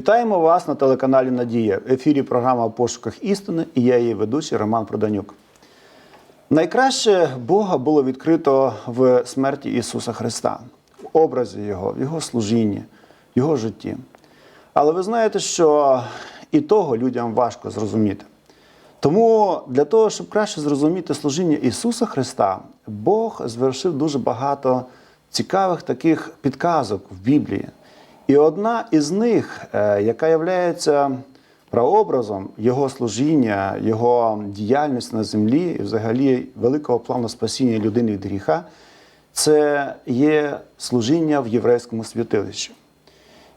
Вітаємо вас на телеканалі Надія. В ефірі програма «В пошуках істини і я її ведучий Роман Проданюк. Найкраще Бога було відкрито в смерті Ісуса Христа, в образі Його, в Його служінні, в Його житті. Але ви знаєте, що і того людям важко зрозуміти. Тому для того, щоб краще зрозуміти служіння Ісуса Христа, Бог звершив дуже багато цікавих таких підказок в Біблії. І одна із них, е, яка є прообразом Його служіння, Його діяльності на землі і взагалі великого плану спасіння людини від гріха, це є служіння в єврейському святилищі.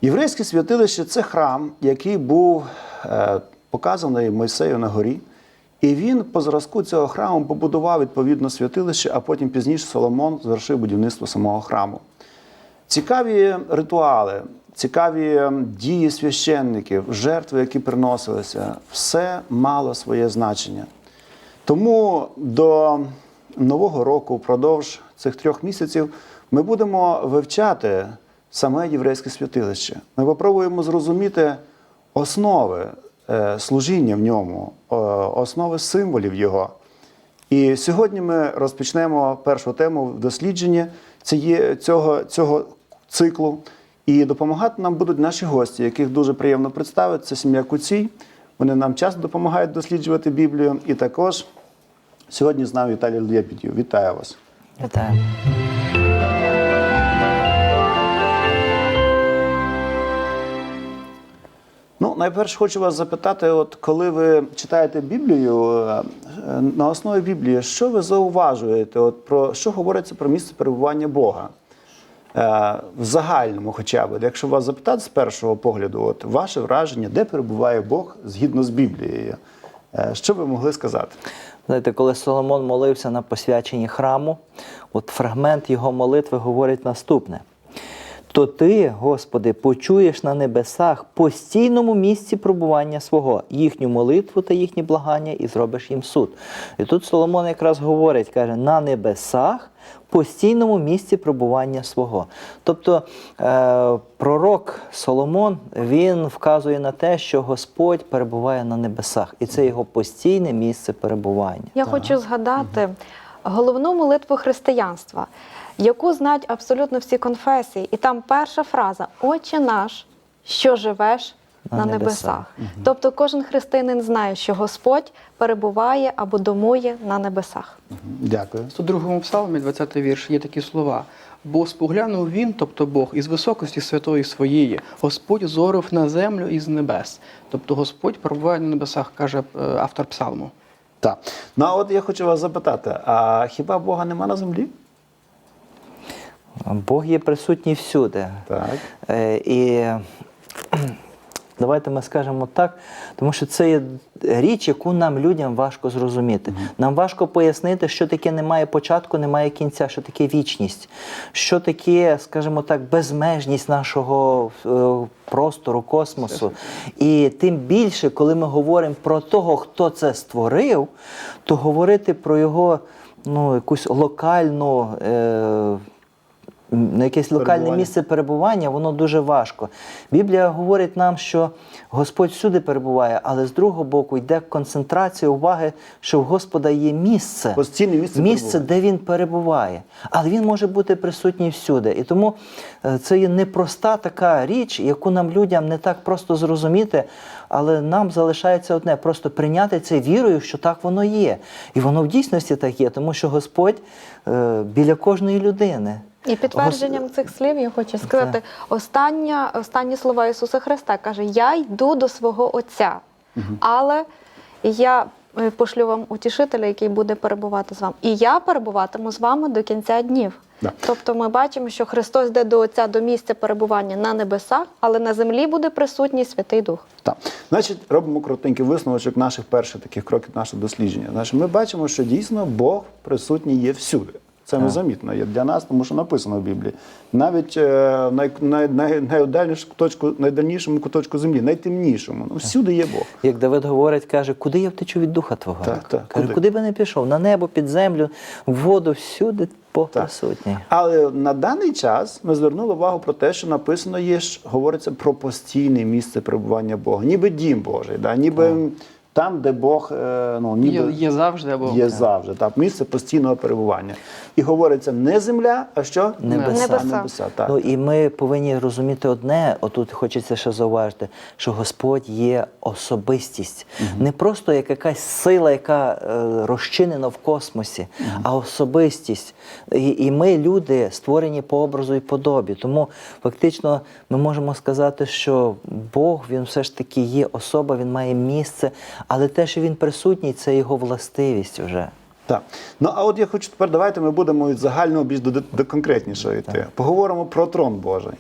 Єврейське святилище це храм, який був е, показаний Мойсею на горі. І він по зразку цього храму побудував відповідно святилище, а потім пізніше Соломон звершив будівництво самого храму. Цікаві ритуали, цікаві дії священників, жертви, які приносилися, все мало своє значення. Тому до Нового року, впродовж цих трьох місяців, ми будемо вивчати саме єврейське святилище. Ми попробуємо зрозуміти основи е, служіння в ньому, е, основи символів його. І сьогодні ми розпочнемо першу тему в дослідженні цього, цього циклу. І допомагати нам будуть наші гості, яких дуже приємно представити. Це сім'я Куцій. Вони нам часто допомагають досліджувати Біблію. І також сьогодні з нами Віталій Лєпітів. Вітаю вас. Вітаю. Ну, найперше хочу вас запитати, от коли ви читаєте Біблію, е, е, на основі Біблії, що ви зауважуєте? От про що говориться про місце перебування Бога? Е, В загальному, хоча б, якщо вас запитати з першого погляду, от ваше враження, де перебуває Бог згідно з Біблією? Е, Що ви могли сказати? Знаєте, коли Соломон молився на посвяченні храму, от фрагмент його молитви говорить наступне: то ти, Господи, почуєш на небесах постійному місці пробування свого, їхню молитву та їхні благання, і зробиш їм суд. І тут Соломон якраз говорить, каже, на небесах. Постійному місці пробування свого. Тобто е, пророк Соломон він вказує на те, що Господь перебуває на небесах, і це його постійне місце перебування. Я хочу згадати головну молитву християнства, яку знають абсолютно всі конфесії. І там перша фраза Отче наш, що живеш На на, небесах». небесах. Тобто кожен християнин знає, що Господь перебуває або домує на небесах. Дякую. В 102 псалмі, 20 вірш, є такі слова. Бо споглянув він, тобто Бог, із високості святої своєї, Господь зорив на землю із небес. Тобто Господь перебуває на небесах, каже е, автор псалму. Так. Ну, а от я хочу вас запитати: а хіба Бога нема на землі? Бог є присутній всюди. Так. Е, І давайте ми скажемо так, тому що це є річ, яку нам людям важко зрозуміти. Нам важко пояснити, що таке немає початку, немає кінця, що таке вічність, що таке, скажімо так, безмежність нашого е, простору, космосу. І тим більше, коли ми говоримо про того, хто це створив, то говорити про його ну, якусь локальну. Е, на якесь локальне місце перебування, воно дуже важко. Біблія говорить нам, що Господь всюди перебуває, але з другого боку йде концентрація уваги, що в Господа є місце, Постійне місце місце, де він перебуває. Але він може бути присутній всюди. І тому е, це є непроста така річ, яку нам людям не так просто зрозуміти, але нам залишається одне просто прийняти це вірою, що так воно є. І воно в дійсності так є, тому що Господь е, біля кожної людини. І підтвердженням цих слів я хочу сказати остання, останні слова Ісуса Христа каже: Я йду до свого Отця, але я е, пошлю вам утішителя, який буде перебувати з вами. І я перебуватиму з вами до кінця днів. Да. Тобто ми бачимо, що Христос йде до Отця до місця перебування на небесах, але на землі буде присутній Святий Дух. Так, значить, робимо коротенький висновочок наших перших таких кроків нашого дослідження. Значить, ми бачимо, що дійсно Бог присутній є всюди. Це не замітно є для нас, тому що написано в Біблії. Навіть е, най, най, най, найдальнішу куточку, найдальнішому куточку землі, найтемнішому. Ну, всюди є Бог. Як Давид говорить, каже, куди я втечу від духа Твого? Так, так, Каже, куди? куди би не пішов? На небо, під землю, в воду, всюди Бог Так. присутній. Але на даний час ми звернули увагу про те, що написано є, говориться про постійне місце перебування Бога, ніби дім Божий, да? ніби там, де Бог е, ну, ніби Є, є завжди або є завжди, так, місце постійного перебування. І говориться не земля, а що? Небеса. небеса. небеса так. Ну і ми повинні розуміти одне, отут хочеться ще зауважити, що Господь є особистість, не просто як якась сила, яка е, розчинена в космосі, а особистість. І, і ми, люди, створені по образу і подобі. Тому фактично ми можемо сказати, що Бог він все ж таки є особа, він має місце, але те, що він присутній, це його властивість вже. Так. Ну а от я хочу тепер, давайте ми будемо від загального більш до, до конкретнішого йти. Поговоримо про трон Божий.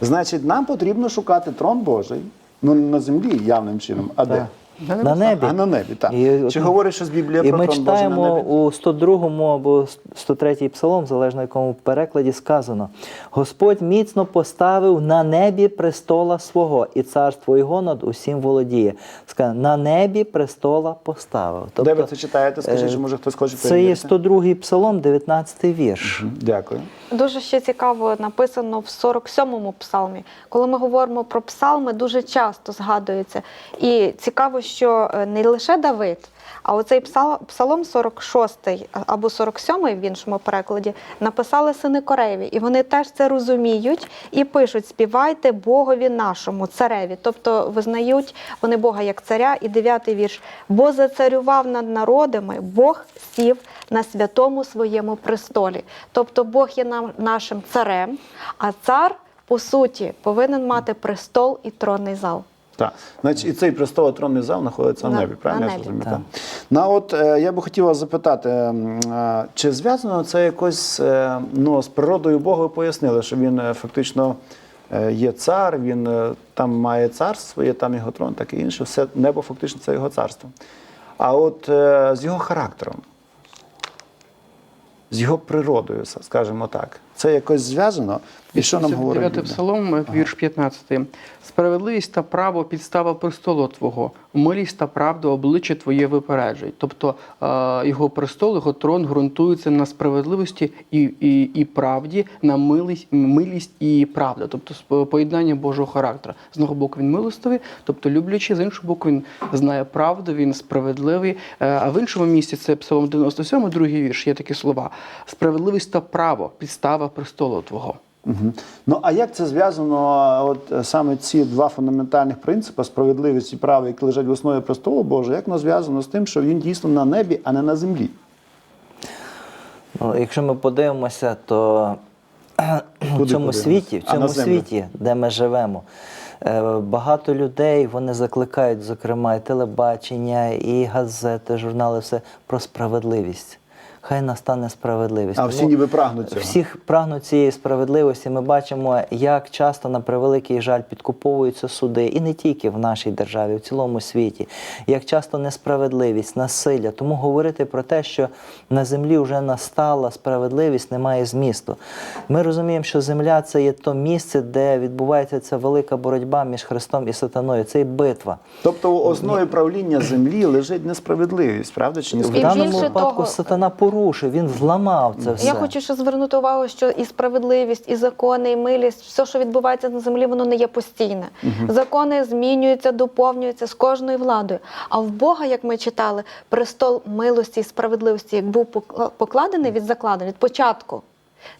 Значить, нам потрібно шукати трон Божий, ну на землі явним чином, а де? На небі. А на небі, так. І, Чи говорить щось Біблія І про ми трон Божий читаємо у 102 або 103 псалом, залежно якому перекладі сказано: Господь міцно поставив на небі престола свого, і царство його над усім володіє. Сказано, на небі престола поставив. Де ви це читаєте? Скажіть, е, що може хтось хоче Це є перевірити? 102 псалом, 19 вірш. Дякую. Дуже ще цікаво написано в 47-му псалмі. Коли ми говоримо про псалми, дуже часто згадується. І цікаво, що е, не лише Давид, а оцей псал- псалом 46 або 47 в іншому перекладі написали сини Кореві. І вони теж це розуміють і пишуть: співайте Богові нашому, цареві. Тобто визнають вони Бога як царя. І дев'ятий вірш. Бо зацарював над народами, Бог сів на святому своєму престолі. Тобто Бог є нам нашим царем, а цар, по суті, повинен мати престол і тронний зал. Так, значить, і цей престол тронний зал знаходиться на, На- небі, правильно на я небі. зрозумів? Так. Так. Ну, от е, я би хотів вас запитати, е, чи зв'язано це якось е, ну, з природою Бога? Ви пояснили, що він е, фактично е, є цар, він е, там має царство своє, там його трон, таке інше. Все небо фактично це його царство. А от е, з його характером, з його природою, скажімо так, це якось зв'язано? І що нам говорить? 9 псалом, вірш 15. Справедливість та право підстава престолу Твого, милість та правда обличчя Твоє випереджують. Тобто е, його престол, його трон ґрунтується на справедливості і, і, і правді, на милість, милість і правда, тобто поєднання Божого характера. З одного боку він милостивий, тобто люблячий, з іншого боку, він знає правду, він справедливий. Е, А в іншому місці це псалом 97, другий вірш, є такі слова: справедливість та право підстава престолу Твого. Мгм. Ну а як це зв'язано, от е, саме ці два фундаментальних принципи справедливість і право, які лежать в основі престолу Божого, як воно зв'язано з тим, що він дійсно на небі, а не на землі? Ну, якщо ми подивимося, то в цьому світі, в цьому світі, де ми живемо, е, багато людей вони закликають, зокрема, і телебачення, і газети, журнали, все про справедливість. Хай настане справедливість. А Тому всі ніби прагнуть цього. Всіх прагнуть цієї справедливості. Ми бачимо, як часто на превеликий жаль підкуповуються суди, і не тільки в нашій державі, в цілому світі. Як часто несправедливість, насилля. Тому говорити про те, що на землі вже настала справедливість, немає змісту. Ми розуміємо, що земля це є то місце, де відбувається ця велика боротьба між Христом і сатаною. Це і битва. Тобто у основі правління землі лежить несправедливість, правда чи ні? В даному випадку того- сатана порушив, він зламав це все. Я хочу ще звернути увагу, що і справедливість, і закони, і милість, все, що відбувається на землі, воно не є постійне. Закони змінюються, доповнюються з кожною владою. А в Бога, як ми читали, престол милості і справедливості, як був покла- покладений від закладення, від початку.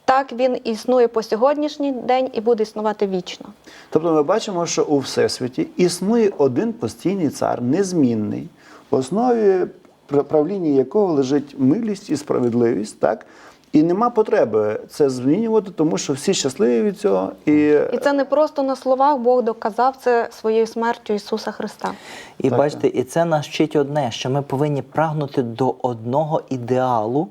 Так він існує по сьогоднішній день і буде існувати вічно. Тобто ми бачимо, що у Всесвіті існує один постійний цар, незмінний, в основі пр- правління якого лежить милість і справедливість, так? І нема потреби це змінювати, тому що всі щасливі від цього. І, І це не просто на словах Бог доказав це своєю смертю Ісуса Христа. І Так, бачите, і це нас вчить одне, що ми повинні прагнути до одного ідеалу,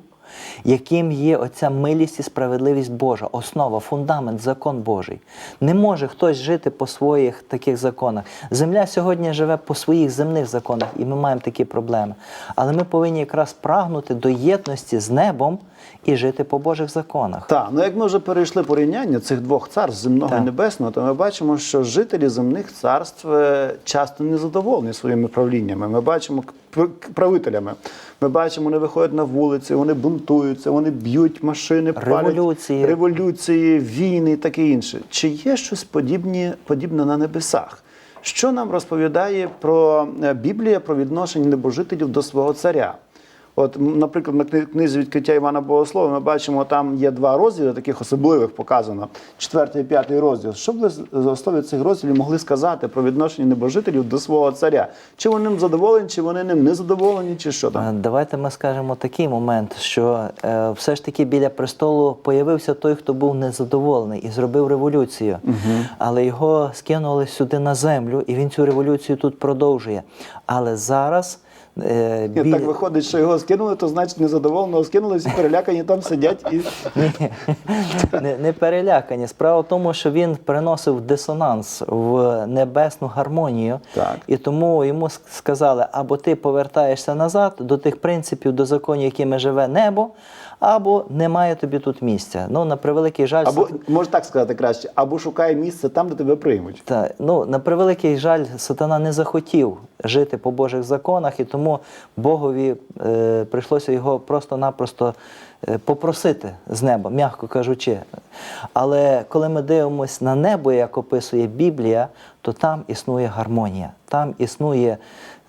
яким є оця милість і справедливість Божа, основа, фундамент, закон Божий. Не може хтось жити по своїх таких законах. Земля сьогодні живе по своїх земних законах, і ми маємо такі проблеми. Але ми повинні якраз прагнути до єдності з небом і жити по Божих законах. Так, ну як ми вже перейшли порівняння цих двох царств земного Так. і небесного, то ми бачимо, що жителі земних царств е, часто не задоволені своїми правліннями. Ми бачимо правителями. Ми бачимо, вони виходять на вулиці, вони бунтуються, вони б'ють машини, палять Революції. революції, війни і таке інше. Чи є щось подібні, подібне на небесах? Що нам розповідає про е, Біблія про відношення небожителів до свого царя? От, наприклад, на кни- книзі відкриття Івана Богослова ми бачимо, там є два розділи, таких особливих показано, четвертий і п'ятий розділ. Що б ви з з основі цих розділів могли сказати про відношення небожителів до свого царя? Чи вони ним задоволені, чи вони ним не задоволені, чи що там? Е, Давайте ми скажемо такий момент, що е, все ж таки біля престолу появився той, хто був незадоволений і зробив революцію. Але його скинули сюди на землю, і він цю революцію тут продовжує. Але зараз е, Ні, бі- Так виходить, що його скинули, то значить незадоволеного скинули, всі перелякані там сидять і не, не перелякані. Справа в тому, що він приносив дисонанс в небесну гармонію, Так. і тому йому сказали: або ти повертаєшся назад до тих принципів, до законів, якими живе небо, або немає тобі тут місця. Ну, на превеликий жаль, або може так сказати краще, або шукає місце там, де тебе приймуть. та, ну, на превеликий жаль, сатана не захотів жити по Божих законах, і тому Богові е, прийшлося його просто-напросто е, попросити з неба, м'яко кажучи. Але коли ми дивимося на небо, як описує Біблія, то там існує гармонія, там існує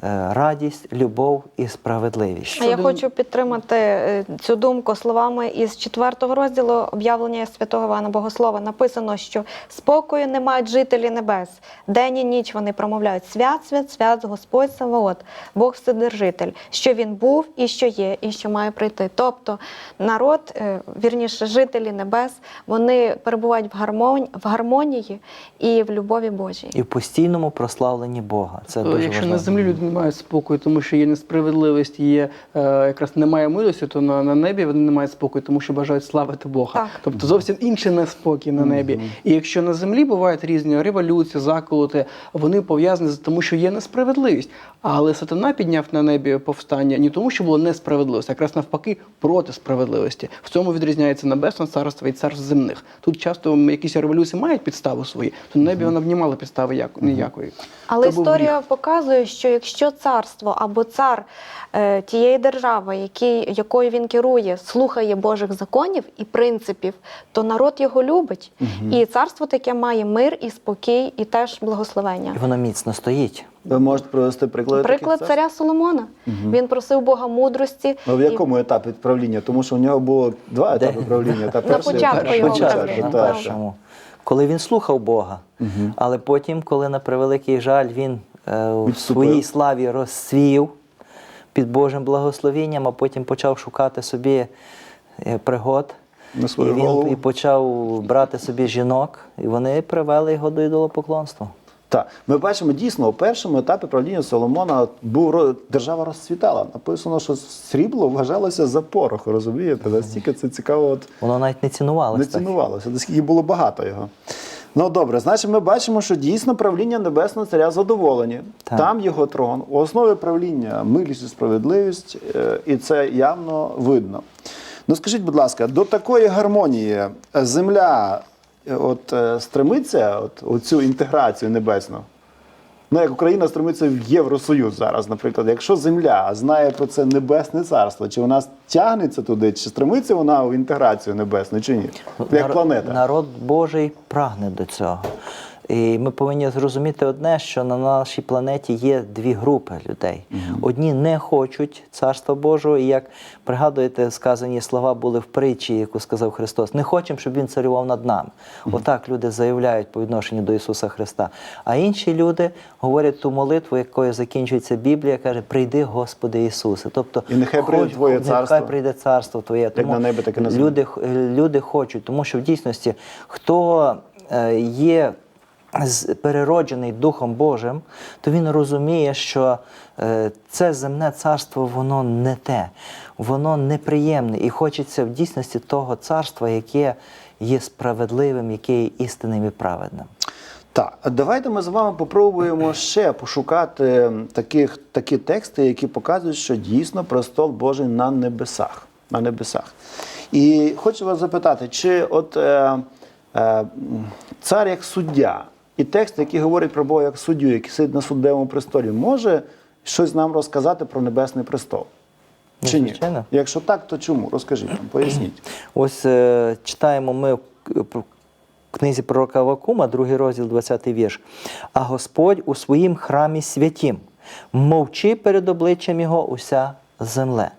радість, любов і справедливість. А я хочу підтримати е, цю думку словами із четвертого розділу об'явлення святого Івана Богослова. Написано, що спокою не мають жителі небес. День і ніч вони промовляють свят, свят, свят, Господь Саваот, Бог Вседержитель, що він був і що є, і що має прийти. Тобто народ, е, вірніше, жителі небес, вони перебувають в гармонії, в гармонії і в любові Божій. І в постійному прославленні Бога. Це дуже якщо важливо. на землі люди не мають спокою, тому що є несправедливість, є е, якраз немає милості, то на, на небі вони не мають спокою, тому що бажають славити Бога. Так. Тобто зовсім інший неспокій на небі. І якщо на землі бувають різні революції, заколоти, вони пов'язані з тому, що є несправедливість. Але сатана підняв на небі повстання не тому, що було несправедливість, а якраз навпаки проти справедливості. В цьому відрізняється небесне царство і царство земних. Тут часто якісь революції мають підстави свої, то на небі вона б не мала підстави як- ніякої. Але То історія показує, що якщо царство або цар е, тієї держави, який, якою він керує, слухає Божих законів і принципів, то народ його любить. І царство таке має мир і спокій, і теж благословення. І воно міцно стоїть. Ви можете привести приклади Приклад таких царя Соломона. Він просив Бога мудрості. Ну, в і- якому етапі правління? Тому що у нього було два Де? етапи правління. Та перший, початку перший, його початку, правління, на першому. Коли він слухав Бога, але потім, коли на превеликий жаль він в своїй славі розсвів під Божим благословенням, а потім почав шукати собі е, пригод. На свою і він голову. і почав брати собі жінок, і вони привели його до ідолопоклонства. Так, ми бачимо дійсно у першому етапі правління Соломона був держава розцвітала. Написано, що срібло вважалося за порох. Розумієте? Настільки це цікаво. От Воно навіть не цінувалося. не цінувалося, наскільки було багато його. Ну добре, значить, ми бачимо, що дійсно правління Небесного Царя задоволені. Так. Там його трон. У основі правління милість і справедливість, е, і це явно видно. Ну скажіть, будь ласка, до такої гармонії земля е, от, е, стремиться от, у цю інтеграцію небесну? Ну, як Україна стремиться в Євросоюз зараз, наприклад, якщо земля знає про це небесне царство, чи вона тягнеться туди, чи стремиться вона в інтеграцію небесну, чи ні? Як Нар- планета. Народ Божий прагне до цього. І ми повинні зрозуміти одне, що на нашій планеті є дві групи людей. Одні не хочуть царства Божого, і як пригадуєте, сказані слова були в притчі, яку сказав Христос: не хочемо, щоб він царював над нами. Отак люди заявляють по відношенню до Ісуса Христа. А інші люди говорять ту молитву, якою закінчується Біблія, каже: Прийди, Господи Ісусе. Тобто, І нехай прийде хоч- Твоє царство. Нехай прийде царство Твоє. Тому на небі, так і на землі. люди, люди хочуть, тому що в дійсності хто е, є перероджений Духом Божим, то він розуміє, що е, це земне царство, воно не те, воно неприємне. І хочеться в дійсності того царства, яке є справедливим, яке є істинним і праведним. Так, давайте ми з вами попробуємо ще пошукати таких, такі тексти, які показують, що дійсно престол Божий на небесах. На небесах. І хочу вас запитати, чи от е, е, цар як суддя, і текст, який говорить про Бога як суддю, який сидить на суддевому престолі, може щось нам розказати про небесний престол? Ну, Чи ні? Якщо так, то чому? Розкажіть нам, поясніть. Ось е, читаємо ми в книзі пророка Авакума, другий розділ, 20 вірш. А Господь у своїм храмі святім, мовчи перед обличчям Його уся земле.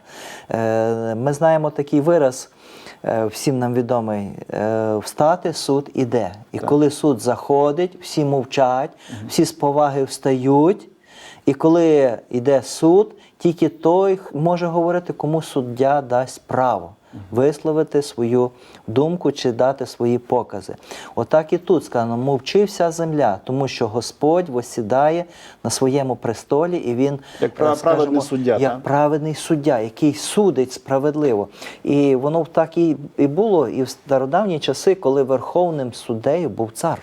Е, Ми знаємо такий вираз. Е, Всім нам відомий е, встати, суд іде. І коли суд заходить, всі мовчать, всі з поваги встають. І коли йде суд, тільки той може говорити, кому суддя дасть право висловити свою думку чи дати свої покази. Отак і тут сказано: мовчи вся земля, тому що Господь восідає на своєму престолі, і він Як е, скажімо, праведний суддя, як так? праведний суддя, який судить справедливо. І воно так і, і було і в стародавні часи, коли верховним суддею був цар.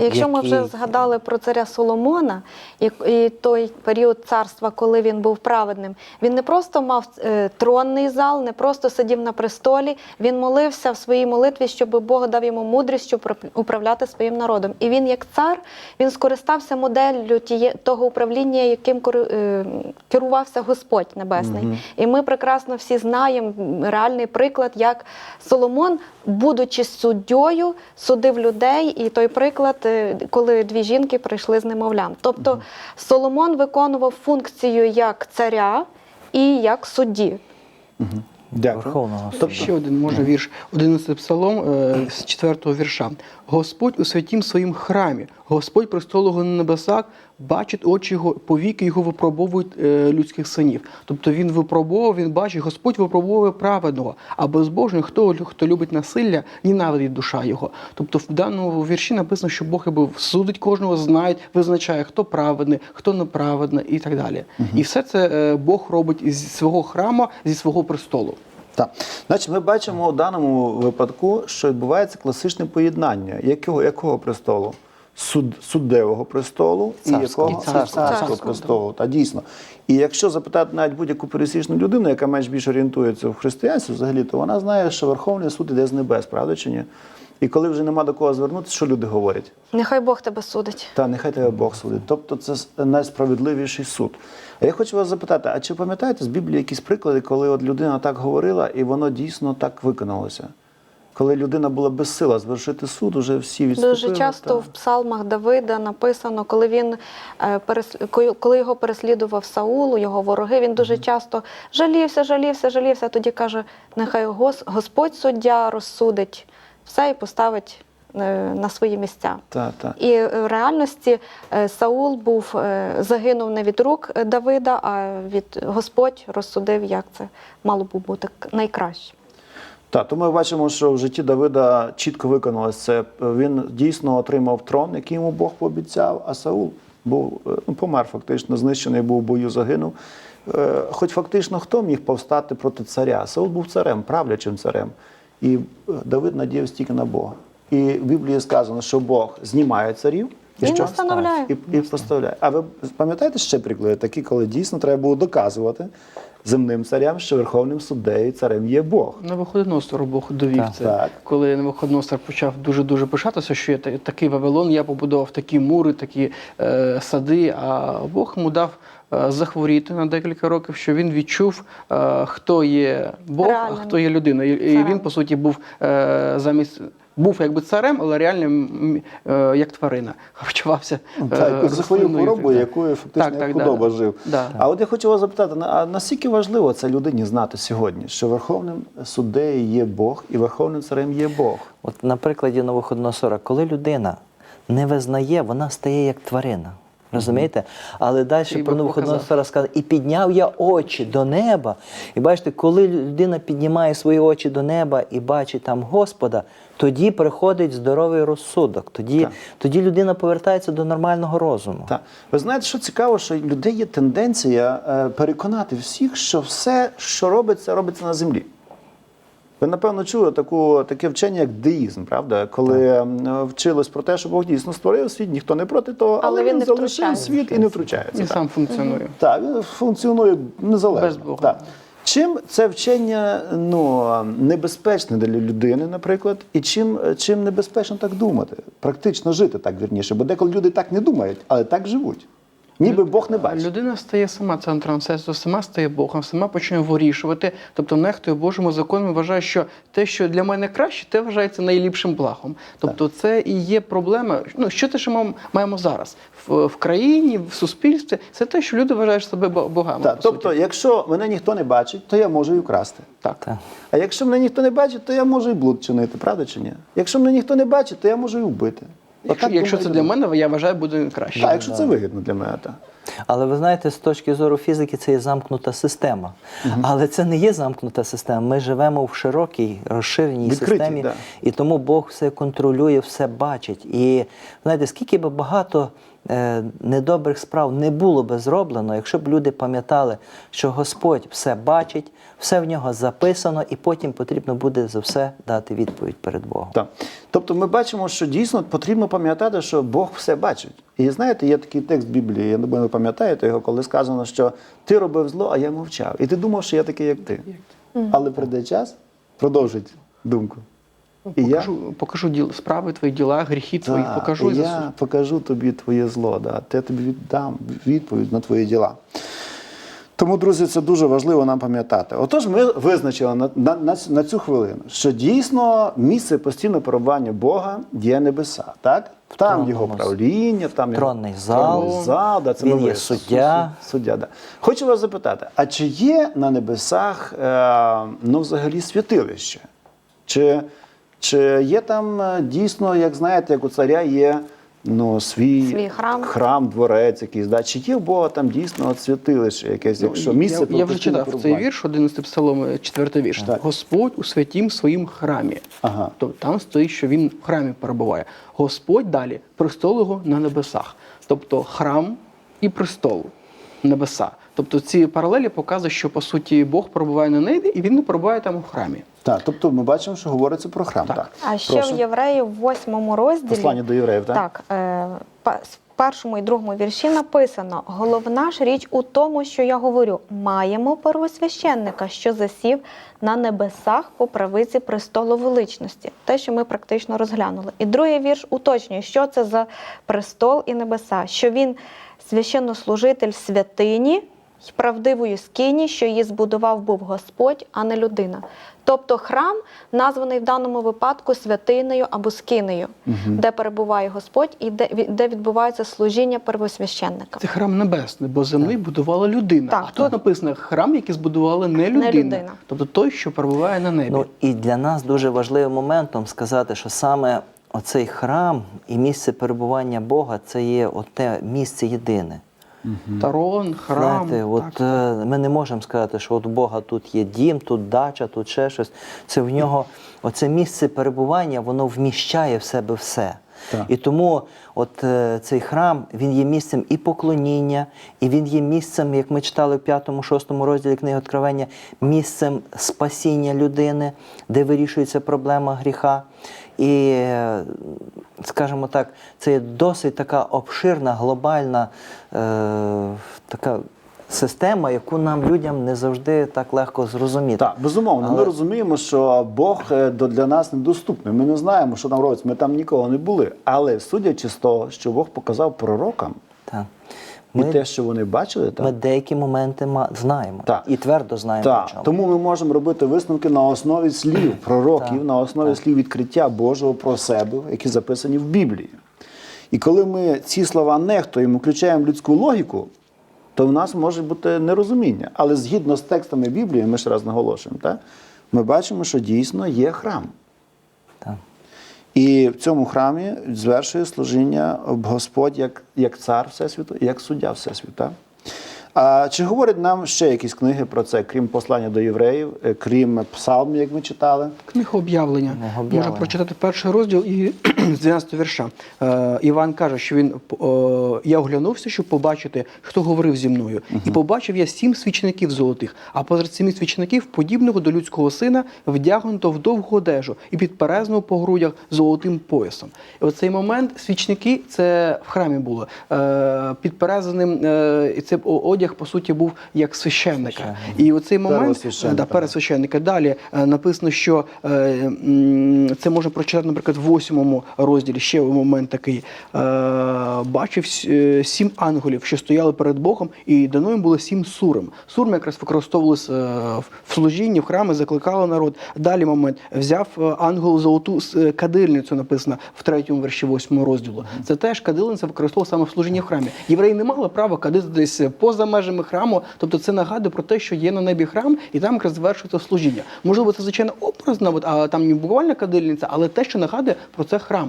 Якщо ми вже згадали про царя Соломона і, і той період царства, коли він був праведним, він не просто мав е, тронний зал, не просто сидів на престолі. Він молився в своїй молитві, щоб Бог дав йому мудрість, щоб управ- управляти своїм народом. І він, як цар, він скористався моделлю тіє, того управління, яким е, керувався Господь Небесний. І ми прекрасно всі знаємо реальний приклад, як Соломон, будучи суддєю, судив людей, і той приклад, е, коли дві жінки прийшли з немовлям. Тобто Соломон виконував функцію як царя і як судді. Дякую. Верховного суду. Ще один може вірш, 11 псалом е, з 4 вірша. Господь у святім своїм храмі, Господь престолу на небесах, бачить очі його, повіки його випробовують е, людських синів. Тобто він випробовував, він бачить, Господь випробовує праведного, а безбожний, хто, хто любить насилля, ненавидить душа його. Тобто в даному вірші написано, що Бог якби судить кожного, знає, визначає, хто праведний, хто неправедний і так далі. І все це е, Бог робить зі свого храму, зі свого престолу. Так. Значить, ми бачимо у даному випадку, що відбувається класичне поєднання. Якого, якого престолу? Суд, суддевого престолу Царського. і якого царського. царського Царського. престолу. Та дійсно. І якщо запитати навіть будь-яку пересічну людину, яка менш більш орієнтується в християнстві, взагалі, то вона знає, що Верховний суд іде з небес, правда чи ні? І коли вже нема до кого звернутися, що люди говорять? Нехай Бог тебе судить. Та нехай тебе Бог судить. Тобто це найсправедливіший суд. А я хочу вас запитати: а чи пам'ятаєте з Біблії якісь приклади, коли от людина так говорила, і воно дійсно так виконалося? Коли людина була безсила звершити суд, уже всі відступили. Дуже часто та. в псалмах Давида написано, коли він е, коли- його переслідував Саулу, його вороги, він дуже часто жалівся, жалівся, жалівся. Тоді каже: нехай Господь суддя розсудить все і поставить е, на свої місця. Та, та. І е, в реальності е, Саул був загинув не від рук Давида, а від Господь розсудив, як це мало б бути найкраще. Так, то ми бачимо, що в житті Давида чітко виконалось це. Він дійсно отримав трон, який йому Бог пообіцяв, а Саул був ну, помер фактично, знищений був в бою, загинув. Хоч фактично хто міг повстати проти царя? Саул був царем, правлячим царем. І Давид надіявся тільки на Бога. І в Біблії сказано, що Бог знімає царів. І Він що? встановляє. І, і поставляє. А ви пам'ятаєте ще приклади такі, коли дійсно треба було доказувати земним царям, що верховним суддею царем є Бог. На Навуходоносор Бог довів Так. це. Так. Коли Навуходоносор почав дуже дуже пишатися, що я такий Вавилон, я побудував такі мури, такі е, сади. А Бог йому дав е, захворіти на декілька років, що він відчув, е, хто є Бог, а хто є людина. І, і він, по суті, був е, замість. Був якби царем, але реально е, як тварина харчувався. е, Так, за свою хворобу, якою фактично Так, як так, худоба да. жив. Да. А от я хочу вас запитати, а наскільки важливо це людині знати сьогодні, що верховним суддею є Бог і верховним царем є Бог? От на прикладі Новоходоносора, коли людина не визнає, вона стає як тварина. Розумієте? Але далі про сказано, і підняв я очі до неба. І бачите, коли людина піднімає свої очі до неба і бачить там Господа, тоді приходить здоровий розсудок. Тоді, Так. тоді людина повертається до нормального розуму. Так. Ви знаєте, що цікаво, що людей є тенденція е, переконати всіх, що все, що робиться, робиться на землі. Ви, напевно, чули таку, таке вчення, як деїзм, правда? Коли м, вчилось про те, що Бог дійсно створив світ, ніхто не проти того, але, Але він не залишив світ і не втручається. Він так. сам функціонує. Так, він функціонує незалежно. Без Бога. Так. Чим це вчення ну, небезпечне для людини, наприклад, і чим, чим небезпечно так думати, практично жити так вірніше? Бо деколи люди так не думають, але так живуть. Ніби Бог не бачить. Людина стає сама центром всесвіту, сама стає Богом, сама починає вирішувати, тобто нехтує Божими законами, вважає, що те, що для мене краще, те вважається найліпшим благом. Тобто це і є проблема. Ну що те, що ми маємо зараз в, в країні, в суспільстві, це те, що люди вважають себе бо- богами. Так, тобто, суті. якщо мене ніхто не бачить, то я можу і вкрасти. так. Так. А якщо мене ніхто не бачить, то я можу і блуд чинити, правда чи ні? Якщо мене ніхто не бачить, то я можу і вбити. Якщо, якщо це для мене, я вважаю, буде краще. Так, якщо це вигідно для мене, так. Але ви знаєте, з точки зору фізики це є замкнута система. Але це не є замкнута система. Ми живемо в широкій, розширеній Відкритій, системі, да. і тому Бог все контролює, все бачить. І знаєте, скільки би багато недобрих справ не було би зроблено, якщо б люди пам'ятали, що Господь все бачить, все в нього записано, і потім потрібно буде за все дати відповідь перед Богом. Так. Тобто ми бачимо, що дійсно потрібно пам'ятати, що Бог все бачить. І знаєте, є такий текст Біблії, я думаю, ви пам'ятаєте його, коли сказано, що ти робив зло, а я мовчав. І ти думав, що я такий, як ти. Але прийде час, продовжить думку. І я, Покажу, покажу діл, справи твої, діла, гріхи твої, покажу і я засуджу. покажу тобі твоє зло, да. я тобі віддам відповідь на твої діла. Тому, друзі, це дуже важливо нам пам'ятати. Отож, ми визначили на, на, на, цю- на цю хвилину, що дійсно місце постійного перебування Бога є небеса. Так? Там його правління, там його зал. тронний зал да, це Він є суддя. Суддя, да. Хочу вас запитати: а чи є на небесах е, ну, взагалі святилище? Чи, чи є там е, дійсно, як знаєте, як у царя є ну, свій, Свій храм. храм, дворець якийсь, да? чи є у Бога там дійсно от святилище якесь, якщо місце Ну, я, я вже читав цей вірш, 11 псалом, 4 вірш. Так. Господь у святім своїм храмі. Ага. Тобто там стоїть, що він в храмі перебуває. Господь далі престол його на небесах. Тобто храм і престол небеса. Тобто ці паралелі показують, що по суті Бог перебуває на небі, і він не перебуває там у храмі. Так, тобто ми бачимо, що говориться про храм. Так. Так. А ще Прошу. в Євреїв в восьмому розділі Послання до євреїв, так? Так, е, па- в першому і другому вірші написано: головна ж річ у тому, що я говорю: маємо первосвященника, що засів на небесах по правиці престолу величності. Те, що ми практично розглянули. І другий вірш уточнює, що це за престол і небеса, що він священнослужитель святині й правдивої скині, що її збудував був Господь, а не людина. Тобто храм названий в даному випадку святинею або скинею, де перебуває Господь і де, де відбувається служіння первосвященника. Це храм небесний, бо земний будувала людина. Так, а тут написано храм, який збудувала не людина. людина. Тобто той, що перебуває на небі. Ну і для нас дуже важливим моментом сказати, що саме оцей храм і місце перебування Бога це є оте місце єдине. Тарон, храм. Знаєте, от так. е, ми не можемо сказати, що от у Бога тут є дім, тут дача, тут ще щось. Це в нього, оце місце перебування, воно вміщає в себе все. Так. І тому от е, цей храм він є місцем і поклоніння, і він є місцем, як ми читали в 5-6 розділі книги Откровення, місцем спасіння людини, де вирішується проблема гріха. І, скажімо так, це є досить така обширна, глобальна е, така система, яку нам людям не завжди так легко зрозуміти. Так, безумовно, ми розуміємо, що Бог е, для нас недоступний. Ми не знаємо, що там робиться. Ми там ніколи не були. Але судячи з того, що Бог показав пророкам, Так. і те, що вони бачили, так, ми деякі моменти знаємо Так. і твердо знаємо Так, чому. тому ми можемо робити висновки на основі слів пророків, Так, на основі так. слів відкриття Божого про себе, які записані в Біблії. І коли ми ці слова нехтуємо, включаємо людську логіку, то в нас може бути нерозуміння. Але згідно з текстами Біблії, ми ще раз наголошуємо, так, ми бачимо, що дійсно є храм. Так. І в цьому храмі звершує служіння Господь як, як цар Всесвіту і як суддя Всесвіта. А чи говорять нам ще якісь книги про це, крім послання до євреїв, е, крім псалм, як ми читали? Книга об'явлення. Книга Можна прочитати перший розділ і з 12 вірша. Е, Іван каже, що він е, я оглянувся, щоб побачити, хто говорив зі мною. І побачив я сім свічників золотих, а позад семи свічників, подібного до людського сина, вдягнуто в довгу одежу і підперезного по грудях золотим поясом. І оцей момент свічники це в храмі було. Е, підперезаним, і це одяг, по суті, був як священника. Священника. І оцей момент да, первосвященника. Далі написано, що це можна прочитати, наприклад, в восьмому розділі. Ще момент такий. Е, бачив е, сім ангелів, що стояли перед Богом, і дано їм було сім сурм. Сурми якраз використовувалися е, в- служінні, в храми, закликали народ. Далі момент взяв ангел золоту кадильницю, написано в третьому верші восьмого розділу. Це теж кадильниця використовувалася саме в служінні в храмі. Євреї не мали права кадити десь поза межами храму. Тобто це нагадує про те, що є на небі храм, і там якраз завершується служіння. Можливо, це звичайно образно, а там не буквально кадильниця, але те, що нагадує про це храм.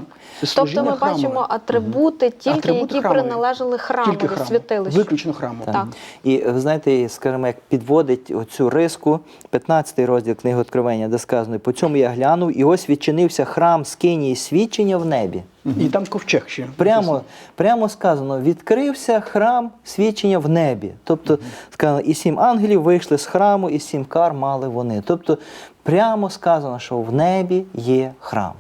Це Тобто ми храмове. бачимо атрибути, тільки Атрибути які храмові. приналежали храму, Тільки храму. святилищу. Виключно храму. Так. І ви знаєте, скажімо, як підводить оцю риску, 15 розділ книги Откровення, де сказано, по цьому я глянув, і ось відчинився храм скинії свідчення в небі. І там ковчег ще. Прямо, прямо сказано, відкрився храм свідчення в небі. Тобто, сказано, і сім ангелів вийшли з храму, і сім кар мали вони. Тобто, прямо сказано, що в небі є храм.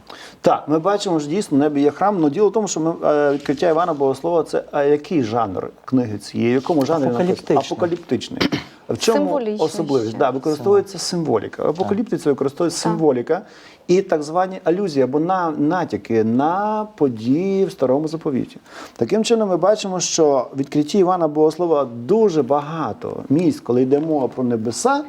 Так, ми бачимо, що дійсно в небі є храм. але діло в тому, що ми е, відкриття Івана Богослова це а який жанр книги цієї? В якому жанрі? Апокаліптичний. Апокаліптичний. В чому особливість? ще. Да, використовується символіка. В апокаліптиці використовується символіка і так звані алюзії або на, натяки на події в старому заповіті. Таким чином, ми бачимо, що відкритті Івана Богослова дуже багато місць, коли йде мова про небеса,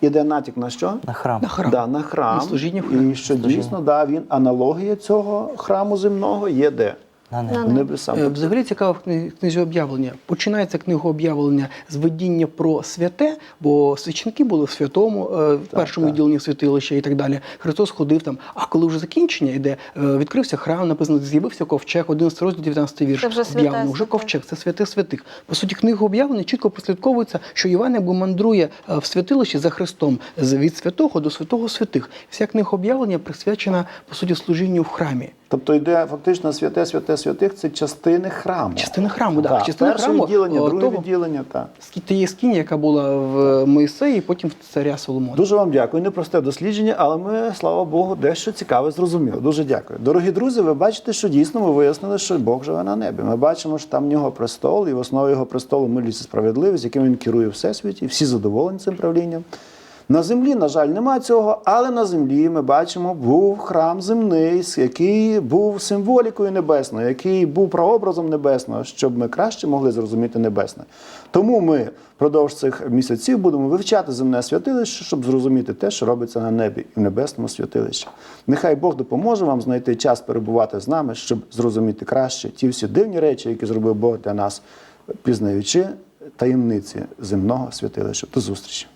іде натяк на що? На храм. На храм. Да, на храм. На служіння. І що дійсно, да, він аналогія цього храму земного є де? На. В небесах. Е, Взагалі цікаво в книзі об'явлення. Починається книга об'явлення з видіння про святе, бо священки були в святому, е, в першому так. відділенні святилища і так далі. Христос ходив там. А коли вже закінчення йде, е, відкрився храм, написано, з'явився ковчег, 11 розділ, 19 вірш. Це вже святе. Вже ковчег, це святе святих. По суті, книга об'явлення чітко прослідковується, що Іван якби мандрує е, в святилищі за Христом з від святого до святого святих. Вся книга об'явлення присвячена по суті служінню в храмі. Тобто йде фактично святе, святе святих це частини храму. Частина храму, так. Так, Частина перше храму, відділення, о, друге того- відділення. Так. Скі- Тієї скині, яка була в Моїсеї, потім в царя Соломона. Дуже вам дякую. Непросте дослідження, але ми, слава Богу, дещо цікаве зрозуміли. Дуже дякую. Дорогі друзі, ви бачите, що дійсно ми вияснили, що Бог живе на небі. Ми бачимо, що там в нього престол, і в основі його престолу милість і справедливість, яким він керує всесвіті, і всі задоволені цим правлінням. На землі, на жаль, нема цього, але на землі ми бачимо, був храм земний, який був символікою небесною, який був прообразом небесного, щоб ми краще могли зрозуміти небесне. Тому ми впродовж цих місяців будемо вивчати земне святилище, щоб зрозуміти те, що робиться на небі і в небесному святилищі. Нехай Бог допоможе вам знайти час перебувати з нами, щоб зрозуміти краще ті всі дивні речі, які зробив Бог для нас, пізнаючи таємниці земного святилища. До зустрічі!